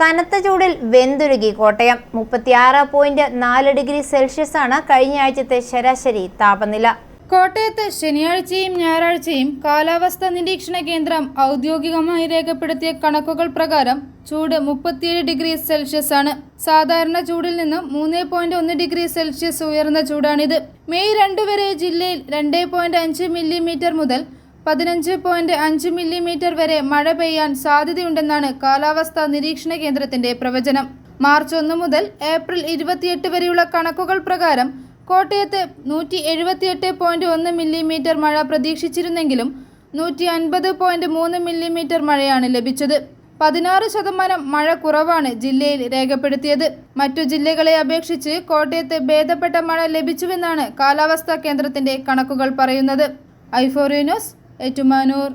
കനത്ത ചൂടിൽ വെന്തുരുകി കോട്ടയം. മുപ്പത്തിയാറ് പോയിന്റ് നാല് ഡിഗ്രി സെൽഷ്യസ് ആണ് കഴിഞ്ഞ ആഴ്ചത്തെ ശരാശരി താപനില. കോട്ടയത്ത് ശനിയാഴ്ചയും ഞായറാഴ്ചയും കാലാവസ്ഥാ നിരീക്ഷണ കേന്ദ്രം ഔദ്യോഗികമായി രേഖപ്പെടുത്തിയ കണക്കുകൾ പ്രകാരം ചൂട് മുപ്പത്തിയേഴ് ഡിഗ്രി സെൽഷ്യസ് ആണ്. സാധാരണ ചൂടിൽ നിന്നും മൂന്ന് പോയിന്റ് ഒന്ന് ഡിഗ്രി സെൽഷ്യസ് ഉയർന്ന ചൂടാണിത്. മെയ് രണ്ടു വരെ ജില്ലയിൽ രണ്ട് പോയിന്റ് അഞ്ച് മില്ലിമീറ്റർ മുതൽ പതിനഞ്ച് പോയിന്റ് അഞ്ച് മില്ലിമീറ്റർ വരെ മഴ പെയ്യാൻ സാധ്യതയുണ്ടെന്നാണ് കാലാവസ്ഥാ നിരീക്ഷണ കേന്ദ്രത്തിന്റെ പ്രവചനം. മാർച്ച് ഒന്ന് മുതൽ ഏപ്രിൽ ഇരുപത്തിയെട്ട് വരെയുള്ള കണക്കുകൾ പ്രകാരം കോട്ടയത്ത് നൂറ്റി എഴുപത്തിയെട്ട് പോയിന്റ് ഒന്ന് മില്ലിമീറ്റർ മഴ പ്രതീക്ഷിച്ചിരുന്നെങ്കിലും നൂറ്റി അൻപത് പോയിന്റ് മൂന്ന് മില്ലിമീറ്റർ മഴയാണ് ലഭിച്ചത്. പതിനാറ് ശതമാനം മഴ കുറവാണ് ജില്ലയിൽ രേഖപ്പെടുത്തിയത്. മറ്റു ജില്ലകളെ അപേക്ഷിച്ച് കോട്ടയത്ത് ഭേദപ്പെട്ട മഴ ലഭിച്ചുവെന്നാണ് കാലാവസ്ഥാ കേന്ദ്രത്തിന്റെ കണക്കുകൾ പറയുന്നത്. ഐഫോറിയ ന്യൂസ് ഏറ്റുമാനൂർ